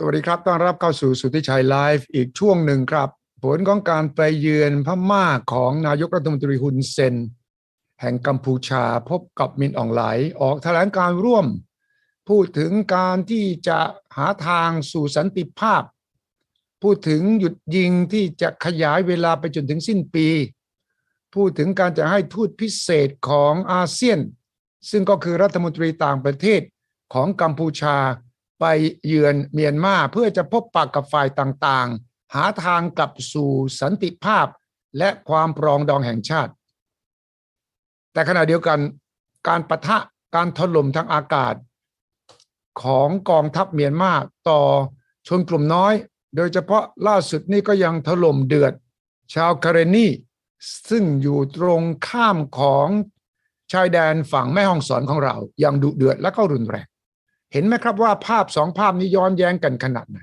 สวัสดีครับ ต้อนรับเข้าสู่สุทธิชัยไลฟ์อีกช่วงหนึ่งครับ ผลของการไปเยือนพม่าของนายกรัฐมนตรีฮุนเซน แห่งกัมพูชาพบกับมินอองไหล ออกแถลงการร่วม พูดถึงการที่จะหาทางสู่สันติภาพ พูดถึงหยุดยิงที่จะขยายเวลาไปจนถึงสิ้นปี พูดถึงการจะให้ทูตพิเศษของอาเซียน ซึ่งก็คือรัฐมนตรีต่างประเทศของกัมพูชา ไปเยือนเมียนมาเพื่อจะพบปากกับฝ่ายต่างๆ หาทางกลับสู่สันติภาพและความปรองดองแห่งชาติ แต่ขณะเดียวกันการประทะการถล่มทางอากาศ ของกองทัพเมียนมาต่อชนกลุ่มน้อย โดยเฉพาะล่าสุดนี่ก็ยังถล่มเดือด ชาวคาเรนีซึ่งอยู่ตรงข้ามของชายแดนฝั่งแม่ฮ่องสอนของเรา ยังดุเดือดและก็รุนแรง เห็นไหมครับว่าภาพสองภาพนี้ย้อนแย้งกันขนาดไหน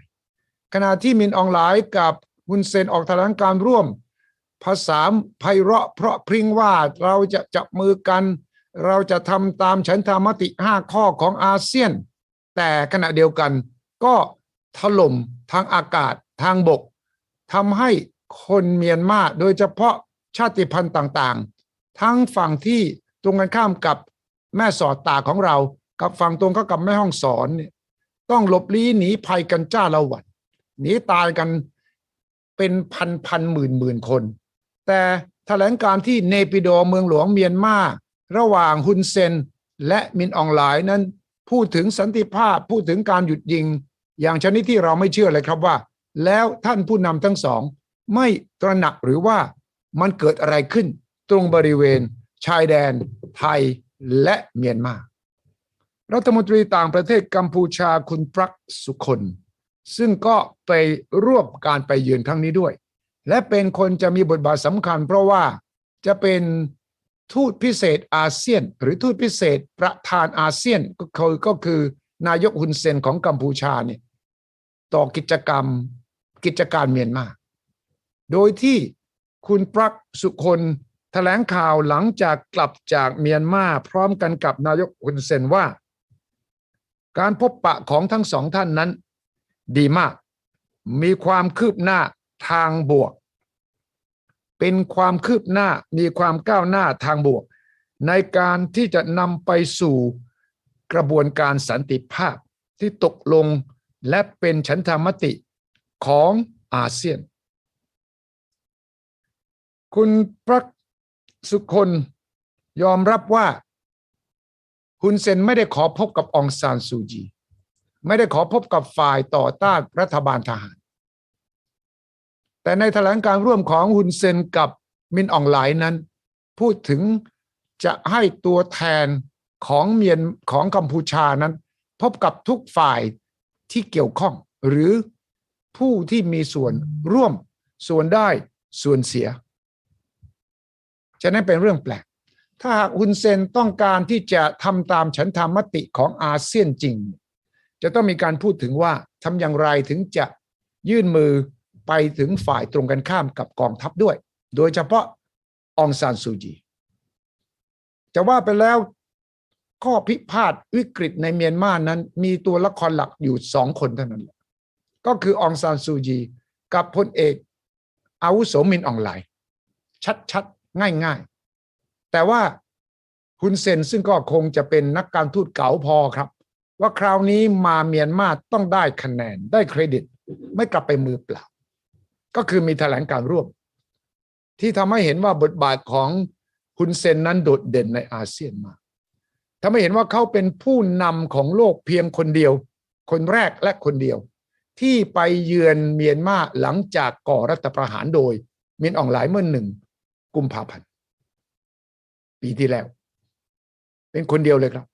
ขณะที่มินอองหลายกับฮุนเซนออกแถลงการร่วม ภาษาไพเราะเพราะพริ้งว่าเราจะจับมือกัน เราจะทำตามฉันธรรมติห้าข้อของอาเซียน แต่ขณะเดียวกันก็ถล่มทางอากาศทางบกทำให้คนเมียนมาโดยเฉพาะชาติพันธุ์ต่างๆ ทั้งฝั่งที่ตรงกันข้ามกับแม่สอดตาของเรา กับฝั่งตรงก็กับแม่ห้องสอนเนี่ยต้องหลบลี้หนีภัยกันจ้าละวันหนีตายกันเป็นพันพันหมื่นหมื่นคน แต่แถลงการที่เนปิโดเมืองหลวงเมียนมาระหว่างฮุนเซน และมินอองหลายนั้น พูดถึงสันติภาพพูดถึงการหยุดยิง อย่างชนิดที่เราไม่เชื่อเลยครับว่า แล้วท่านผู้นำทั้งสอง ไม่ตระหนักหรือว่ามันเกิดอะไรขึ้น ตรงบริเวณ ชายแดนไทยและเมียนมา รัฐมนตรีต่างประเทศกัมพูชาคุณปรักสุคนซึ่งก็ไปร่วมการไปเยือนครั้งนี้ด้วย และเป็นคนจะมีบทบาทสำคัญ เพราะว่าจะเป็นทูตพิเศษอาเซียน หรือทูตพิเศษประธานอาเซียนก็คือก็คือนายกฮุนเซนของกัมพูชาเนี่ยต่อกิจกรรมกิจการเมียนมา โดยที่คุณปรักสุคนแถลงข่าวหลังจากกลับจากเมียนมาพร้อมกันกับนายกฮุนเซนว่า การพบปะของทั้งสองท่านนั้น ดีมาก มีความคืบหน้าทางบวก เป็นความคืบหน้ามีความก้าวหน้าทางบวก ในการที่จะนำไปสู่กระบวนการสันติภาพที่ตกลงและเป็นฉันทามติของอาเซียน คุณพระสุคนยอมรับว่าุนเซนไม่ได้ขอพบกับองซานซูจี ไม่ได้ขอพบกับฝ่ายต่อต้านรัฐบาลทหาร แต่ในแถลงการร่วมของฮุนเซนกับมินอองไลนั้น พูดถึงจะให้ตัวแทนของเมียนของกัมพูชานั้น พบกับทุกฝ่ายที่เกี่ยวข้อง หรือผู้ที่มีส่วนร่วมส่วนได้ส่วนเสีย ฉะนั้นเป็นเรื่องแปลก ถ้าหากฮุนเซนต้องการที่จะทำตามฉันธรรมติของอาเซียนจริง จะต้องมีการพูดถึงว่าทำอย่างไรถึงจะยื่นมือไปถึงฝ่ายตรงกันข้ามกับกองทัพด้วย โดยเฉพาะองซานซูจีจะว่าไปแล้วข้อพิพาทวิกฤตในเมียนมานั้น มีตัวละครหลักอยู่สองคนเท่านั้น ก็คือองซานซูจีกับพลเอกอาวุโสมินอองไลชัดๆ ง่ายๆ แต่ว่าฮุนเซนซึ่งก็คงจะเป็นนักการทูตเก๋าพอครับ ว่าคราวนี้มาเมียนมาต้องได้คะแนนได้เครดิต ไม่กลับไปมือเปล่า ก็คือมีแถลงการร่วม ที่ทำให้เห็นว่าบทบาทของฮุนเซนนั้นโดดเด่นในอาเซียนมาทำให้เห็นว่าเขาเป็นผู้นำของโลกเพียงคนเดียว คนแรกและคนเดียว ที่ไปเยือนเมียนมาหลังจากก่อรัฐประหารโดยมียนอองหลายเมื่อหนึ่งกุมภาพันธ์ ปีที่แล้ว เป็นคนเดียวเลยครับ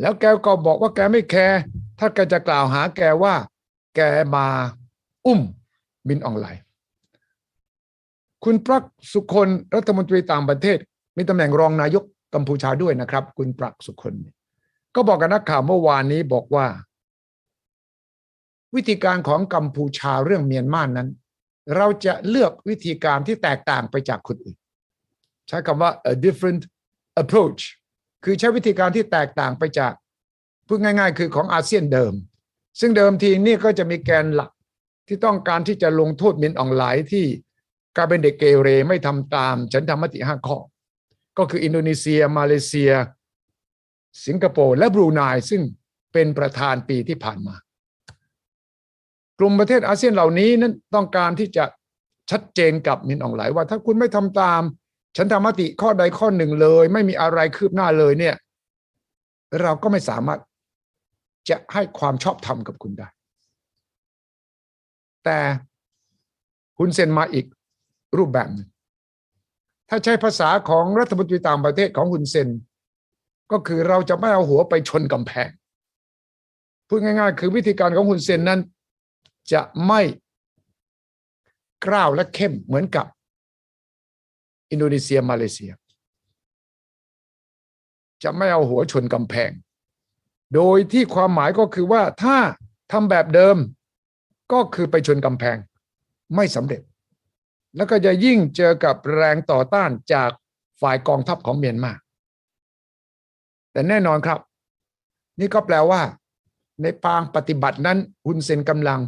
แล้วแกก็บอกว่าแกไม่แคร์ถ้าแกจะกล่าวหาแกว่า แกมาอุ้มบินออนไลน์ คุณปรักสุคนรัฐมนตรีต่างประเทศ มีตำแหน่งรองนายกกัมพูชาด้วยนะครับ คุณปรักสุคนก็บอกกับนักข่าวเมื่อวานนี้บอกว่า วิธีการของกัมพูชาเรื่องเมียนมานั้น เราจะเลือกวิธีการที่แตกต่างไปจากคนอื่น ช้คำว่า a different approach คือใช้วิธีการที่แตกต่างไปจากพูดง่าย ๆ คือของอาเซียนเดิม ซึ่งเดิมทีนี่ก็จะมีแกนหลักที่ต้องการที่จะลงโทษมินออนไลน์ที่การเป็นเด็กเกเรไม่ทำตามฉันทำมติห้าข้อ ก็คืออินโดนีเซีย มาเลเซีย สิงคโปร์และบรูไนซึ่งเป็นประธานปีที่ผ่านมา กลุ่มประเทศอาเซียนเหล่านี้นั้นต้องการที่จะชัดเจนกับมินออนไลน์ว่าถ้าคุณไม่ทำตาม ฉันทำมติข้อใดข้อหนึ่งเลย ไม่มีอะไรคืบหน้าเลยเนี่ย เราก็ไม่สามารถจะให้ความชอบธรรมกับคุณได้ แต่คุณเซ็นมาอีกรูปแบบหนึ่งถ้าใช้ภาษาของรัฐมนตรีต่างประเทศของคุณเซนก็คือเราจะไม่เอาหัวไปชนกำแพงพูดง่ายๆ คือวิธีการของคุณเซนนั้น จะไม่กล้าวและเข้มเหมือนกับ อินโดนีเซียมาเลเซีย จะไม่เอาหัวชนกำแพง โดยที่ความหมายก็คือว่าถ้าทำแบบเดิมก็คือไปชนกำแพงไม่สำเร็จ แล้วก็จะยิ่งเจอกับแรงต่อต้านจากฝ่ายกองทัพของเมียนมาแต่แน่นอนครับ นี่ก็แปลว่า ในปางปฏิบัตินั้นฮุนเซนกำลัง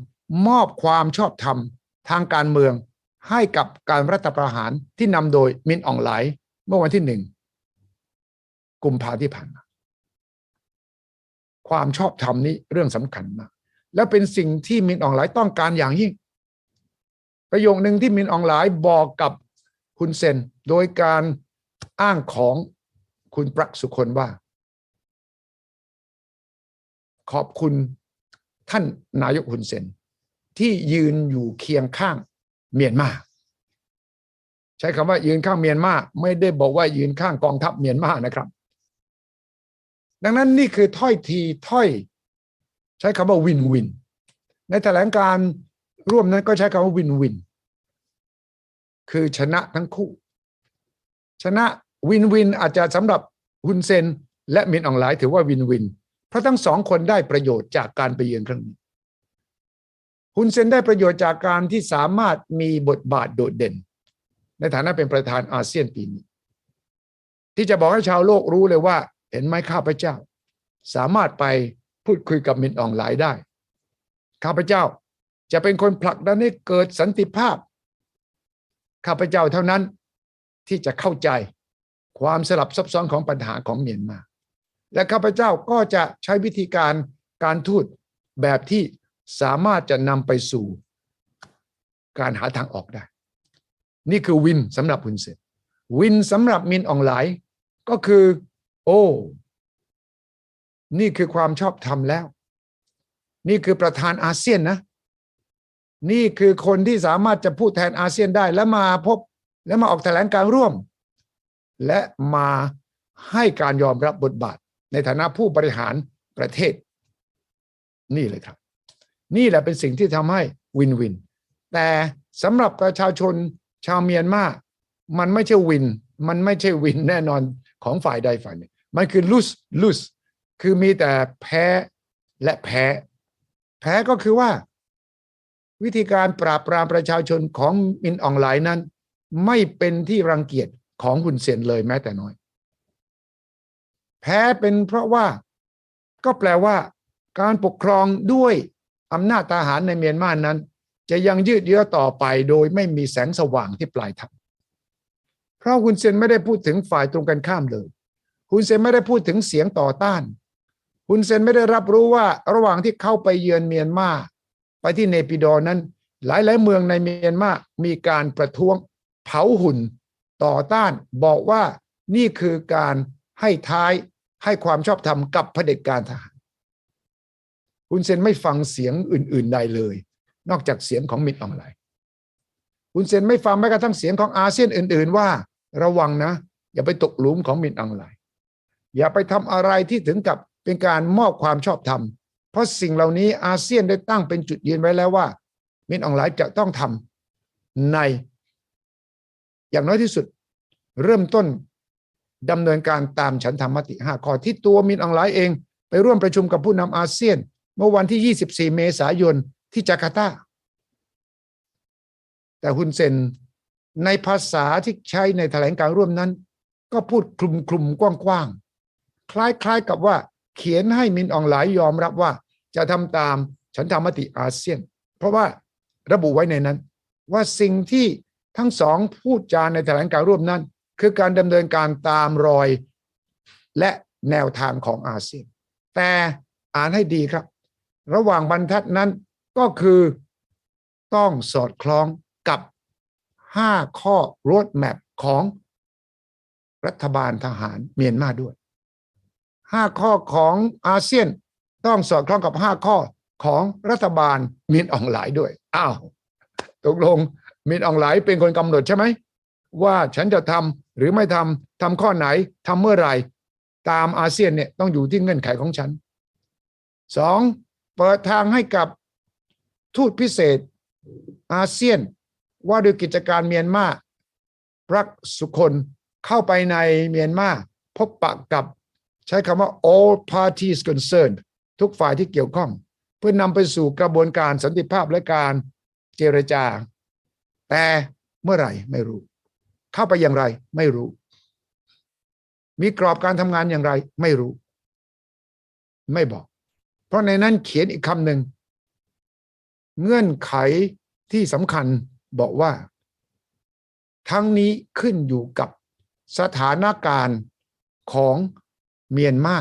มอบความชอบธรรมทางการเมือง ให้กับการรัฐประหารที่นำโดยมินอองไหลเมื่อวันที่หนึ่งกุมภาที่ผ่านมาความชอบธรรมนี้เรื่องสำคัญมากและเป็นสิ่งที่มินอองไหลต้องการอย่างยิ่ง ประโยคหนึ่งที่มินอองไหลบอกกับคุณเซนโดยการอ้างของคุณปรักสุคนว่า ขอบคุณท่านนายกฮุนเซนที่ยืนอยู่เคียงข้าง เมียนมาใช้คำว่ายืนข้างเมียนมาไม่ได้บอกว่ายืนข้างกองทัพเมียนมานะครับ ดังนั้นนี่คือถ้อยทีถ้อย ใช้คำว่าวินวิน ในแถลงการร่วมนั้นก็ใช้คำว่าวินวิน คือชนะทั้งคู่ ชนะวินวินอาจจะสำหรับฮุนเซน และมินอองไลน์ถือว่าวินวิน เพราะทั้งสองคนได้ประโยชน์จากการไปเยือนครั้งนี้ ฮุนเซนได้ประโยชน์จากการที่สามารถมีบทบาทโดดเด่น ในฐานะเป็นประธานอาเซียนปีนี้ ที่จะบอกให้ชาวโลกรู้เลยว่า เห็นไหมข้าพเจ้า สามารถไปพูดคุยกับมินอองไลน์ได้ ข้าพเจ้าจะเป็นคนผลักดันให้เกิดสันติภาพ ข้าพเจ้าเท่านั้นที่จะเข้าใจความสลับซับซ้อนของปัญหาของเมียนมา และข้าพเจ้าก็จะใช้วิธีการการทูตแบบที่ สามารถจะนำไปสู่การหาทางออกได้ นี่คือวินสำหรับฮุนเซนวินสำหรับมินอองไลน์ก็คือ โอ้ นี่คือความชอบธรรมแล้ว นี่คือประธานอาเซียนนะ นี่คือคนที่สามารถจะพูดแทนอาเซียนได้ และมาพบและมาออกแถลงการร่วม และมาให้การยอมรับบทบาท ในฐานะผู้บริหารประเทศ นี่เลยครับ นี่แหละเป็นสิ่งที่ทำให้วินวิน แต่สำหรับประชาชนชาวเมียนมา มันไม่ใช่วิน มันไม่ใช่วินแน่นอนของฝ่ายใดฝ่ายหนึ่ง มันคือลุสลุสคือมีแต่แพ้และแพ้ แพ้ก็คือว่า วิธีการปราบปรามประชาชนของมินออนไลน์นั้น ไม่เป็นที่รังเกียจของคุณเซียนเลยแม้แต่น้อย แพ้เป็นเพราะว่าก็แปลว่า การปกครองด้วย อำนาจทหารในเมียนมานั้น จะยังยืดเยื้อต่อไปโดยไม่มีแสงสว่างที่ปลายทางเพราะคุณเซนไม่ได้พูดถึงฝ่ายตรงกันข้ามเลย คุณเซนไม่ได้พูดถึงเสียงต่อต้าน คุณเซนไม่ได้รับรู้ว่าระหว่างที่เข้าไปเยือนเมียนมาไปที่เนปิดอนั้น หลายๆเมืองในเมียนมามีการประท้วงเผาหุ่นต่อต้านบอกว่านี่คือการให้ท้ายให้ความชอบธรรมกับเผด็จการทหาร คุณเซนไม่ฟังเสียงอื่น ๆใดเลย นอกจากเสียงของมิตรออนไลคุณเซนไม่ฟังแม้กระทั่งเสียงของอาเซียนอื่น ๆ ว่าระวังนะ อย่าไปตกหลุมของมิตรออนไลอย่าไปทำอะไรที่ถึงกับเป็นการมอบความชอบธรรม เพราะสิ่งเหล่านี้อาเซียนได้ตั้งเป็นจุดยืนไว้แล้วว่า มิตรออนไลน์จะต้องทำใน อย่างน้อยที่สุด เริ่มต้นดำเนินการตามฉันธรรมติ 5 ข้อที่ตัวมินออนไลน์เอง ไปร่วมประชุมกับผู้นำอาเซียน เมื่อวันที่ 24 เมษายนที่จาการ์ตา แต่ฮุนเซนในภาษาที่ใช้ในแถลงการร่วมนั้น ก็พูดคลุมคลุมกว้างๆ คล้ายๆกับว่าเขียนให้มินออนไลน์ยอมรับว่า จะทำตามฉันทามติอาเซียน เพราะว่าระบุไว้ในนั้น ว่าสิ่งที่ทั้งสองพูดจาในแถลงการร่วมนั้น คือการดำเนินการตามรอยและแนวทางของอาเซียน แต่อ่านให้ดีครับ ระหว่างบรรทัดนั้นก็คือต้องสอดคล้องกับ 5 ข้อรดแมพของรัฐบาลทหารเมียนมาด้วย 5 ข้อของอาเซียนต้องสอดคล้องกับ 5 ข้อของรัฐบาลมินอองหลายด้วย อ้าวตกลงมินอองหลายเป็นคนกำหนดใช่ไหม ว่าฉันจะทำหรือไม่ทำทำข้อไหนทำเมื่อไหร่ ตามอาเซียนเนี่ยต้องอยู่ที่เงื่อนไขของฉันสอง เปิดทางให้กับทูตพิเศษอาเซียนว่าด้วยกิจการเมียนมารักสุคนเข้าไปในเมียนมาพบปะกับใช้คำว่า all parties concerned ทุกฝ่ายที่เกี่ยวข้อง เพื่อนนำไปสู่กระบวนการสันติภาพและการเจรจา แต่เมื่อไหร่ไม่รู้ เข้าไปอย่างไรไม่รู้ มีกรอบการทำงานอย่างไรไม่รู้ ไม่บอก ราะในนั้นเขียนอีกคำหนึ่งเงื่อนไขที่สำคัญบอกว่า ทั้งนี้ขึ้นอยู่กับสถานการณ์ของเมียนมา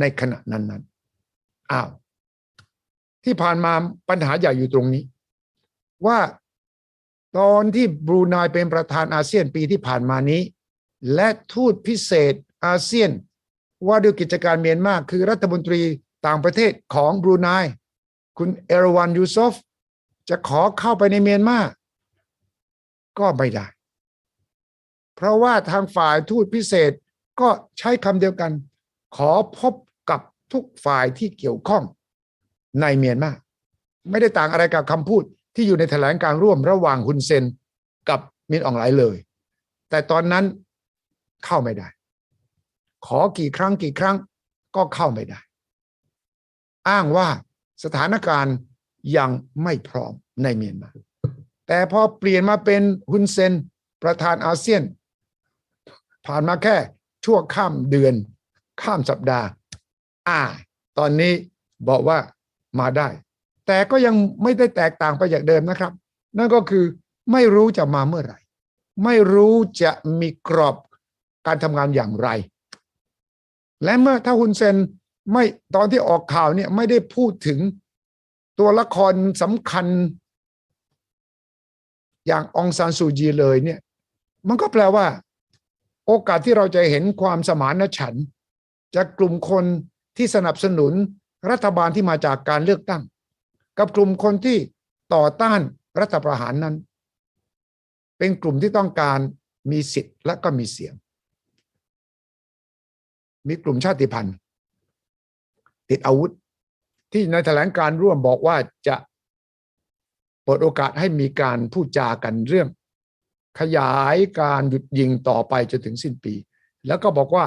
ในขณะนั้นๆอ้าว ที่ผ่านมาปัญหาใหญ่อยู่ตรงนี้ ว่าตอนที่บรูไนเป็นประธานอาเซียนปีที่ผ่านมานี้ และทูตพิเศษอาเซียน ว่าด้วยกิจการเมียนมาคือรัฐมนตรี ต่างประเทศของบรูไนคุณเอราวันยูซอฟจะขอเข้าไปในเมียนมาก็ไม่ได้ เพราะว่าทางฝ่ายทูตพิเศษก็ใช้คำเดียวกัน ขอพบกับทุกฝ่ายที่เกี่ยวข้องในเมียนมาไม่ได้ต่างอะไรกับคำพูดที่อยู่ในแถลงการร่วมระหว่างฮุนเซนกับมินอองไลเลย แต่ตอนนั้นเข้าไม่ได้ ขอกี่ครั้งกี่ครั้งก็เข้าไม่ได้ อ้างว่าสถานการณ์ยังไม่พร้อมในเมียนมา แต่พอเปลี่ยนมาเป็นฮุนเซนประธานอาเซียน ผ่านมาแค่ชั่วข้ามเดือน ข้ามสัปดาห์ อ่า ตอนนี้บอกว่ามาได้ แต่ก็ยังไม่ได้แตกต่างไปจากเดิมนะครับ นั่นก็คือไม่รู้จะมาเมื่อไหร่ ไม่รู้จะมีกรอบการทำงานอย่างไร และเมื่อถ้าฮุนเซน ไม่ตอนที่ออกข่าวเนี่ยไม่ได้พูดถึงตัวละครสำคัญ อย่างองซานซูจีเลยเนี่ย มันก็แปลว่า โอกาสที่เราจะเห็นความสมานฉันท์จากกลุ่มคนที่สนับสนุนรัฐบาลที่มาจากการเลือกตั้ง กับกลุ่มคนที่ต่อต้านรัฐประหารนั้น เป็นกลุ่มที่ต้องการมีสิทธิ์และก็มีเสียง มีกลุ่มชาติพันธุ์ ติดอาวุธ ที่ในแถลงการร่วมบอกว่าจะเปิดโอกาสให้มีการพูดจากันเรื่อง ขยายการหยุดยิงต่อไปจนถึงสิ้นปี แล้วก็บอกว่า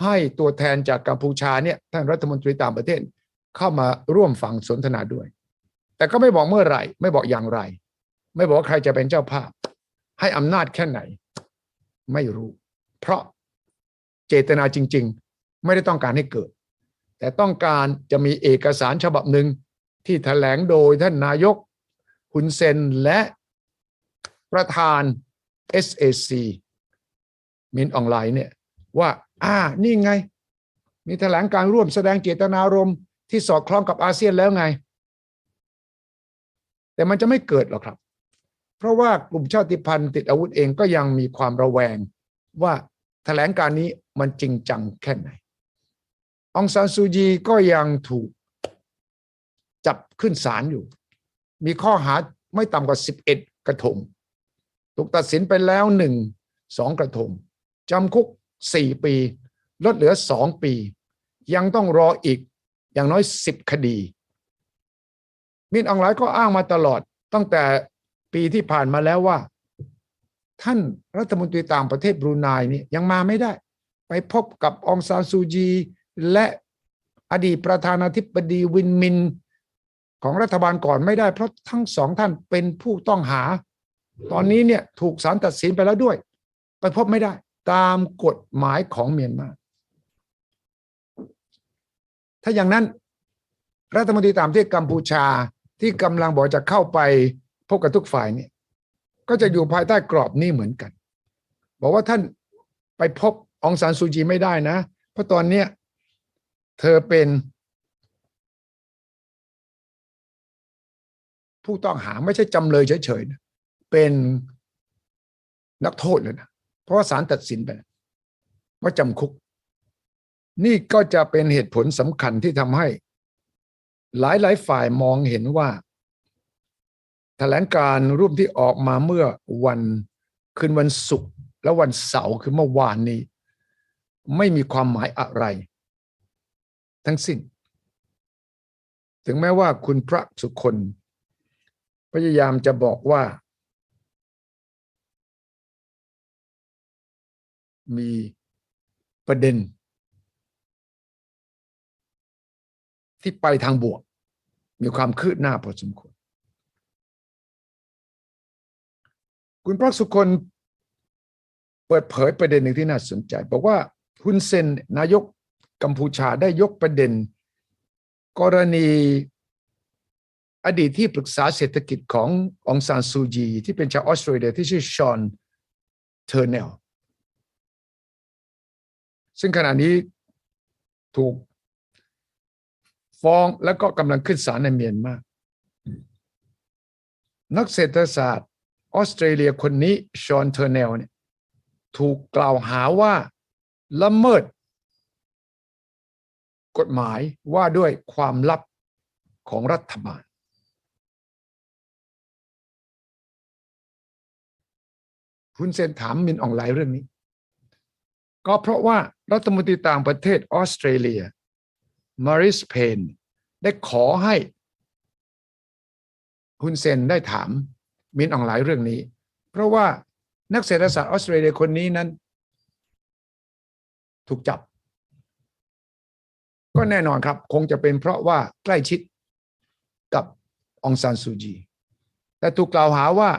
ให้ตัวแทนจากกัมพูชาเนี่ยท่านรัฐมนตรีต่างประเทศเข้ามาร่วมฟังสนทนาด้วย แต่ก็ไม่บอกเมื่อไหร่ ไม่บอกอย่างไร ไม่บอกว่าใครจะเป็นเจ้าภาพ ให้อำนาจแค่ไหน ไม่รู้ เพราะเจตนาจริง ๆ ไม่ได้ต้องการให้เกิด แต่ต้องการจะมีเอกสารฉบับหนึ่งที่แถลงโดยท่านนายกฮุนเซนและประธาน SAC มินออนไลน์เนี่ยว่า อ่า นี่ไง มีแถลงการร่วมแสดงเจตนารมณ์ที่สอดคล้องกับอาเซียนแล้วไง แต่มันจะไม่เกิดหรอกครับ เพราะว่ากลุ่มชาติพันธุ์ติดอาวุธเองก็ยังมีความระแวง ว่าแถลงการนี้มันจริงจังแค่ไหน องซานซูจีก็ยังถูกจับขึ้นศาลอยู่ มีข้อหาไม่ต่ำกว่า 11 กระทง ถูกตัดสินไปแล้วหนึ่งสองกระทงจำคุก 4 ปี ลดเหลือ 2 ปี ยังต้องรออีกอย่างน้อย 10 คดีมินอองไลน์ก็อ้างมาตลอดตั้งแต่ปีที่ผ่านมาแล้วว่า ท่านรัฐมนตรีต่างประเทศบรูไนนี่ยังมาไม่ได้ ไปพบกับองซานซูจี และอดีตประธานาธิบดีวินมิน ของรัฐบาลก่อนไม่ได้ เพราะทั้งสองท่านเป็นผู้ต้องหา ตอนนี้เนี่ยถูกศาลตัดสินไปแล้วด้วย ไปพบไม่ได้ ตามกฎหมายของเมียนมา ถ้าอย่างนั้น รัฐมนตรีตางประเทศกัมพูชาที่กำลังบอกจะเข้าไปพบกับทุกฝ่ายเนี่ยก็จะอยู่ภายใต้กรอบนี้เหมือนกัน บอกว่าท่านไปพบองซานซูจีไม่ได้นะ เพราะตอนเนี้ย เธอเป็น ผู้ต้องหาไม่ใช่จำเลยเฉยๆนะเป็นนักโทษเลยนะ เพราะว่าศาลตัดสินไปวว่าจำคุก นี่ก็จะเป็นเหตุผลสำคัญที่ทำให้ หลายหลายฝ่ายมองเห็นว่าแถลงการรูปที่ออกมาเมื่อวันคืนวันศุกร์และวันเสาร์คือเมื่อวานนี้ ไม่มีความหมายอะไร ทั้งสิ้น ถึงแม้ว่าคุณพระสุคนพยายามจะบอกว่า มีประเด็น ที่ไปทางบวก มีความคืบหน้าพอสมควร คุณพระสุคนเปิดเผยประเด็นหนึ่งที่น่าสนใจ บอกว่าฮุนเซนนายก กัมพูชาได้ยกประเด็น กรณีอดีตที่ปรึกษาเศรษฐกิจขององซานซูจีที่เป็นชาวออสเตรเลียที่ชื่อชอนเทอร์เนลซึ่งขณะนี้ถูกฟ้องแล้วก็กำลังขึ้นศาลในเมียนมา นักเศรษฐศาสตร์ออสเตรเลียคนนี้ชอนเทอร์เนลเนี่ยถูกกล่าวหาว่าละเมิด กฎหมายว่าด้วยความลับของรัฐบาล คุณเซนถามมินออนไลน์เรื่องนี้ ก็เพราะว่ารัฐมนตรีต่างประเทศออสเตรเลียมาริสเพนได้ขอให้คุณเซนได้ถามมินออนไลน์เรื่องนี้ เพราะว่านักเศรษฐศาสตร์ออสเตรเลียคนนี้นั้น ถูกจับ ก็แน่นอนครับ คงจะเป็นเพราะว่าใกล้ชิดกับองซานซูจี แต่ถูกกล่าวหาว่า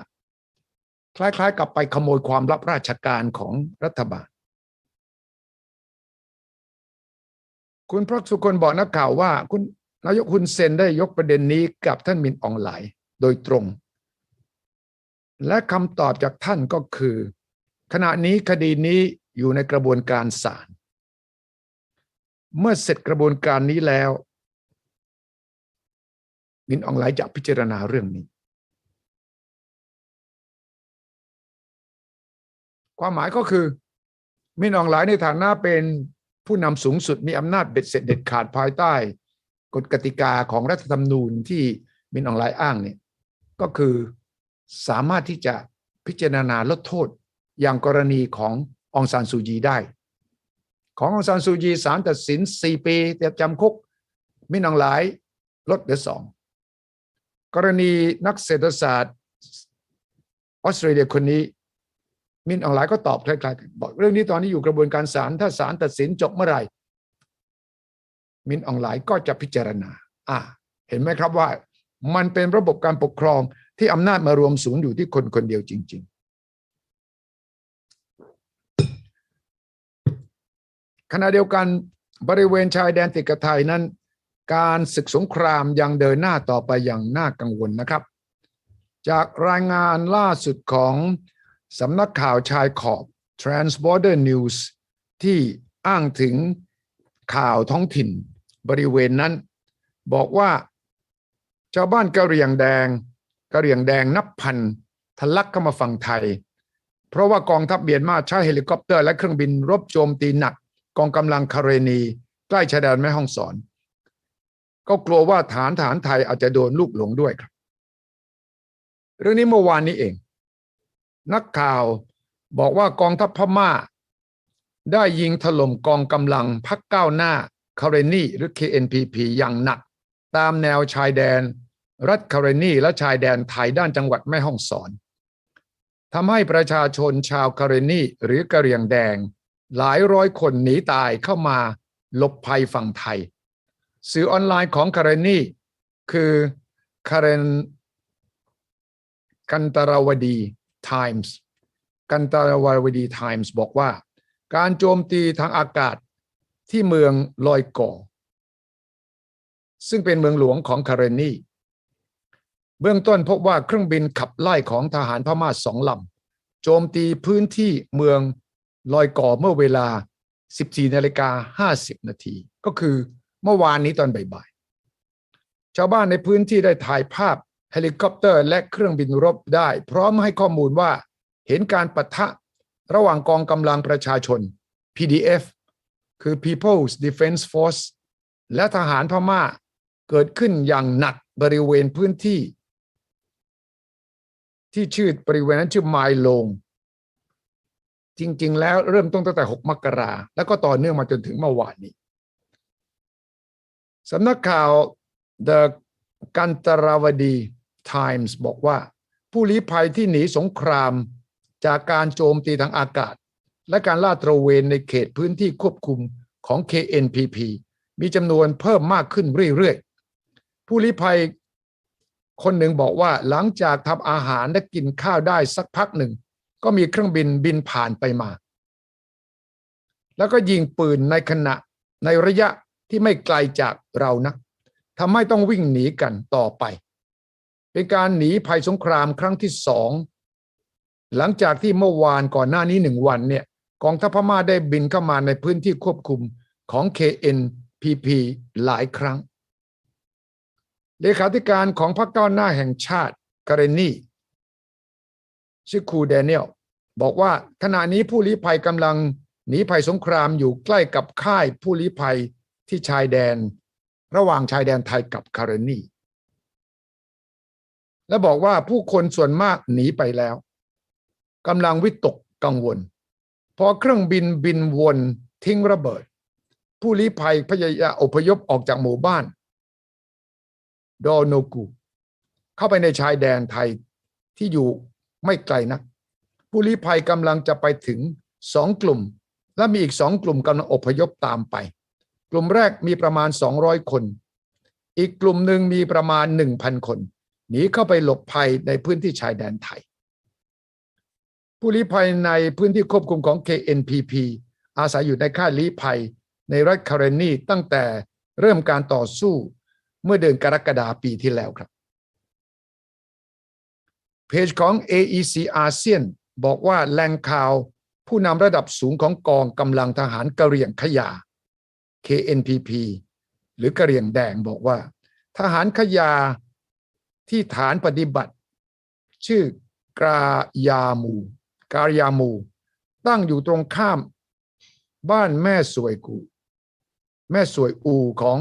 คล้ายๆ กับไปขโมยความลับราชการของรัฐบาล คุณพระสุคนบอกนักข่าวว่า คุณนายกคุณเซนได้ยกประเด็นนี้กับท่านมินอองไหลโดยตรง และคำตอบจากท่านก็คือ ขณะนี้คดีนี้อยู่ในกระบวนการศาล เมื่อเสร็จกระบวนการนี้แล้วมินอองไหลจะพิจารณาเรื่องนี้ ความหมายก็คือมินอองไหลในฐานะเป็นผู้นำสูงสุดมีอำนาจเบ็ดเสร็จเด็ดขาดภายใต้ กฎกติกาของรัฐธรรมนูญที่มินอองไลอ้างเนี่ยก็คือสามารถที่จะพิจารณาลดโทษอย่างกรณีขององซานซูจีได้ ขององซานซูจีศาลตัดสิน4ปีแต่จำคุกมินองไลน์ลดเหลือสองกรณีนักเศรษฐศาสตร์ออสเตรเลียคนนี้ มินออนไลน์ก็ตอบคล้ายๆกันบอกเรื่องนี้ตอนนี้อยู่กระบวนการศาลถ้าศาลตัดสินจบเมื่อไหร่ มินออนไลน์ก็จะพิจารณา อ่า เห็นไหมครับว่า มันเป็นระบบการปกครองที่อำนาจมารวมศูนย์อยู่ที่คนคนเดียวจริง ๆ ขณะเดียวกันบริเวณชายแดนติดกับไทยนั้น การศึกสงครามยังเดินหน้าต่อไปอย่างน่ากังวลนะครับ จากรายงานล่าสุดของสำนักข่าวชายขอบ Transborder News ที่อ้างถึงข่าวท้องถิ่นบริเวณนั้น บอกว่าชาวบ้านกะเหรี่ยงแดงกะเหรี่ยงแดงนับพันทะลักเข้ามาฝั่งไทย เพราะว่ากองทัพเบียนมาใช้เฮลิคอปเตอร์และเครื่องบินรบโจมตีหนัก กองกำลังคาเรนี ใกล้ชายแดนแม่ฮ่องสอน ก็กลัวว่าฐานฐานไทยอาจจะโดนลูกหลงด้วยครับ เรื่องนี้เมื่อวานนี้เอง นักข่าวบอกว่ากองทัพพม่า ได้ยิงถล่มกองกำลังพักก้าวหน้าคาเรนีหรือ KNPP อย่างหนัก ตามแนวชายแดน รัฐคาเรนีและชายแดนไทยด้านจังหวัดแม่ฮ่องสอนทำให้ประชาชนชาวคาเรนีหรือกะเหรี่ยงแดง หลายร้อยคนหนีตายเข้ามาหลบภัยฝั่งไทย สื่อออนไลน์ของคาเรนี่คือคาเรนกันตราวดี Times กันตาราวดีไทมส์บอกว่า การโจมตีทางอากาศที่เมืองลอยก่อ ซึ่งเป็นเมืองหลวงของคาเรนี่เบื้องต้นพบว่าเครื่องบินขับไล่ของทหารพม่าสองลำโจมตีพื้นที่เมือง ลอยก่อเมื่อเวลา 14นาฬิกา50 นาที ก็คือเมื่อวานนี้ตอนบ่ายๆ ชาวบ้านในพื้นที่ได้ถ่ายภาพเฮลิคอปเตอร์และเครื่องบินรบได้ พร้อมให้ข้อมูลว่าเห็นการปะทะระหว่างกองกำลังประชาชน PDF คือ People's Defense Force และทหารพม่าเกิดขึ้นอย่างหนักบริเวณพื้นที่ ที่ชื่อบริเวณนั้นชื่อไมลง จริง ๆ แล้วเริ่มต้นตั้งแต่ 6 มกราแล้วก็ต่อเนื่องมาจนถึงเมื่อวานนี้สำนักข่าว The กันตราวดี Times บอกว่า ผู้ลี้ภัยที่หนีสงครามจากการโจมตีทางอากาศ และการลาดตระเวนในเขตพื้นที่ควบคุมของ KNPP มีจำนวนเพิ่มมากขึ้นเรื่อยๆ ผู้ลี้ภัยคนหนึ่งบอกว่าหลังจากทำอาหารและกินข้าวได้สักพักหนึ่ง ก็มีเครื่องบินบินผ่านไปมา แล้วก็ยิงปืนในขณะในระยะที่ไม่ไกลจากเรานะทำให้ต้องวิ่งหนีกันต่อไป เป็นการหนีภัยสงครามครั้งที่สองหลังจากที่เมื่อวานก่อนหน้านี้หนึ่งวันเนี่ยกองทัพพม่าได้บินเข้ามาในพื้นที่ควบคุมของ KNPP หลายครั้ง เลขาธิการของพรรคก้าวหน้าแห่งชาติกาเรนี ชื่อครูแดเนียลบอกว่าขณะนี้ผู้ลี้ภัยกำลังหนีภัยสงครามอยู่ใกล้กับค่ายผู้ลี้ภัยที่ชายแดน ระหว่างชายแดนไทยกับคาเรนีและบอกว่าผู้คนส่วนมากหนีไปแล้วกำลังวิตกกังวล พอเครื่องบินบินวนทิ้งระเบิด ผู้ลี้ภัยพยายามอพยพออกจากหมู่บ้านดอโนกู เข้าไปในชายแดนไทยที่อยู่ ไม่ไกลนัก ผู้ลี้ภัยกำลังจะไปถึงสองกลุ่ม และมีอีกสองกลุ่มกำลังอพยพตามไป กลุ่มแรกมีประมาณ 200 คน อีกกลุ่มหนึ่งมีประมาณ 1,000 คนหนีเข้าไปหลบภัยในพื้นที่ชายแดนไทย ผู้ลี้ภัยในพื้นที่ควบคุมของ KNPP อาศัยอยู่ในค่ายลี้ภัยในรัฐคาเรนีตั้งแต่เริ่มการต่อสู้เมื่อเดือนกรกฎาปีที่แล้วครับ เพจของ AEC อาเซียนบอกว่าแหล่งข่าวผู้นำระดับสูงของกองกำลังทหารกะเหรี่ยงขยา KNPP หรือกะเหรี่ยงแดงบอกว่า ทหารขยาที่ฐานปฏิบัติ ชื่อกรายามูการยามู ตั้งอยู่ตรงข้าม บ้านแม่สวยกู แม่สวยอูของ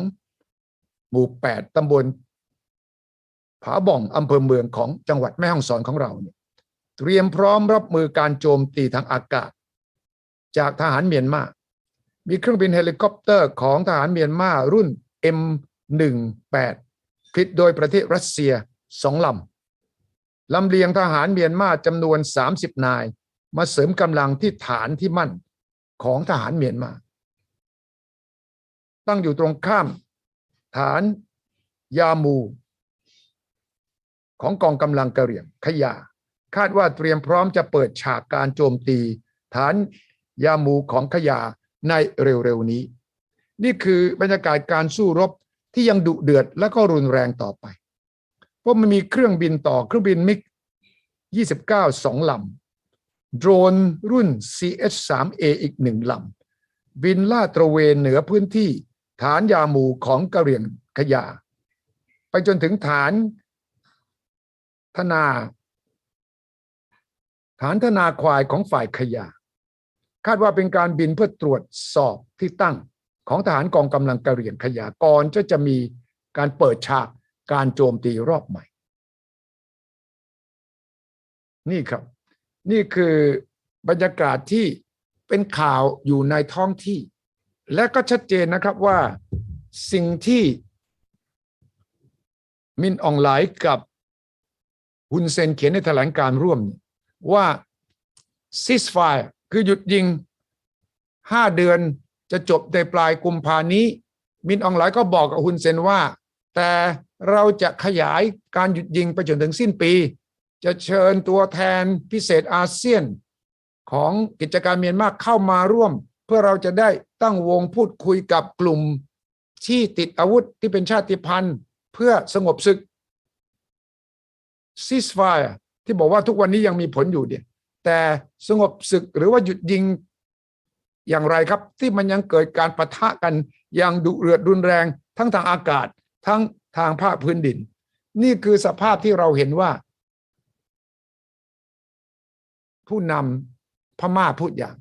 หมู่แปดตำบล ผาบ่องอำเภอเมืองของจังหวัดแม่ฮ่องสอนของเราเนี่ยเตรียมพร้อมรับมือการโจมตีทางอากาศ จากทหารเมียนมามีเครื่องบินเฮลิคอปเตอร์ของทหารเมียนมารุ่น M18 ผลิตโดยประเทศรัสเซียสองลำลำเลียงทหารเมียนมาจำนวน 30 นาย มาเสริมกำลังที่ฐานที่มั่นของทหารเมียนมา ตั้งอยู่ตรงข้าม ฐานยามู ของกองกำลังกะเหรี่ยงขยาคาดว่าเตรียมพร้อมจะเปิดฉากการโจมตี ฐานยามูของขยาในเร็วๆนี้ นี่คือบรรยากาศการสู้รบที่ยังดุเดือดและก็รุนแรงต่อไป เพราะมันมีเครื่องบินต่อเครื่องบินมิก 29 สองลำโดรนรุ่น CH-3A อีกหนึ่งลำบินลาดตระเวนเหนือพื้นที่ ฐานยาหมูของกะเหรี่ยงขยา ไปจนถึงฐาน ธนา ฐานธนาควายของฝ่ายขยาคาดว่าเป็นการบินเพื่อตรวจสอบที่ตั้งของฐานกองกำลังกะเหรี่ยงขยาก่อนจะจะมีการเปิดฉากการโจมตีรอบใหม่ นี่ครับ นี่คือบรรยากาศที่เป็นข่าวอยู่ในท้องที่ และก็ชัดเจนนะครับว่าสิ่งที่มินอองไลน์กับ ฮุนเซนเขียนในแถลงการร่วมว่าซิสไฟคือหยุดยิงห้าเดือนจะจบในปลายกุมภานี้ มินอองไลน์ก็บอกกับฮุนเซนว่า แต่เราจะขยายการหยุดยิงไปจนถึงสิ้นปี จะเชิญตัวแทนพิเศษอาเซียน ของกิจการเมียนมาเข้ามาร่วม เพื่อเราจะได้ตั้งวงพูดคุยกับกลุ่มที่ติดอาวุธที่เป็นชาติพันธุ์ เพื่อสงบศึก ceasefire ที่บอกว่าทุกวันนี้ยังมีผลอยู่เนี่ยแต่สงบศึกหรือว่าหยุดยิงอย่างไรครับ ที่มันยังเกิดการปะทะกันอย่างดุเดือดรุนแรง ทั้งทางอากาศ ทั้งทางภาคพื้นดิน นี่คือสภาพที่เราเห็นว่า ผู้นำพม่าพูดอย่าง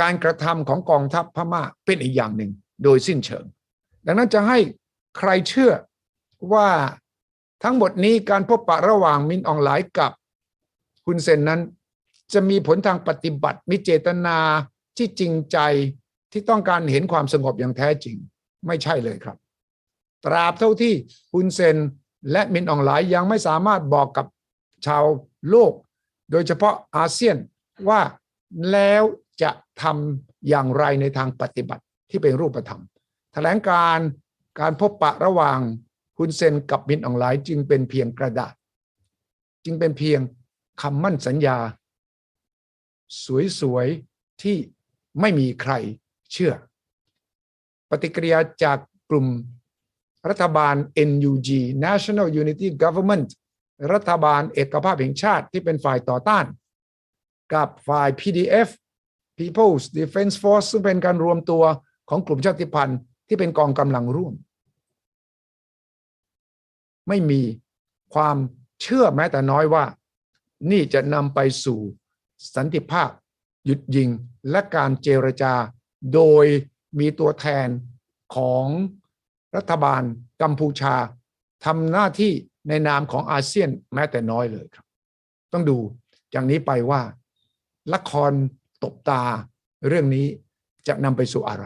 การกระทำของกองทัพพม่าเป็นอีกอย่างหนึ่ง โดยสิ้นเชิง ดังนั้นจะให้ใครเชื่อว่า ทั้งหมดนี้การพบปะระหว่างมินอองหลายกับคุณเซนนั้น จะมีผลทางปฏิบัติมีเจตนาที่จริงใจที่ต้องการเห็นความสงบอย่างแท้จริง ไม่ใช่เลยครับ ตราบเท่าที่คุณเซนและมินอองหลายยังไม่สามารถบอกกับชาวโลก โดยเฉพาะอาเซียนว่าแล้วจะทำอย่างไรในทางปฏิบัติที่เป็นรูปธรรมแถลงการการพบปะระหว่าง คุณเซนกับมินอองหลายจึงเป็นเพียงกระดาษ จึงเป็นเพียงคำมั่นสัญญา สวยๆ ที่ไม่มีใครเชื่อ ปฏิกิริยาจากกลุ่มรัฐบาล NUG National Unity Government รัฐบาลเอกภาพแห่งชาติที่เป็นฝ่ายต่อต้าน กับฝ่าย PDF People's Defense Force ซึ่งเป็นการรวมตัวของกลุ่มชาติพันธุ์ที่เป็นกองกำลังร่วม ไม่มีความเชื่อแม้แต่น้อยว่า นี่จะนำไปสู่สันติภาพ หยุดยิงและการเจรจา โดยมีตัวแทนของรัฐบาลกัมพูชาทำหน้าที่ในนามของอาเซียนแม้แต่น้อยเลยครับ ต้องดูอย่างนี้ไปว่า ละครตบตาเรื่องนี้จะนำไปสู่อะไร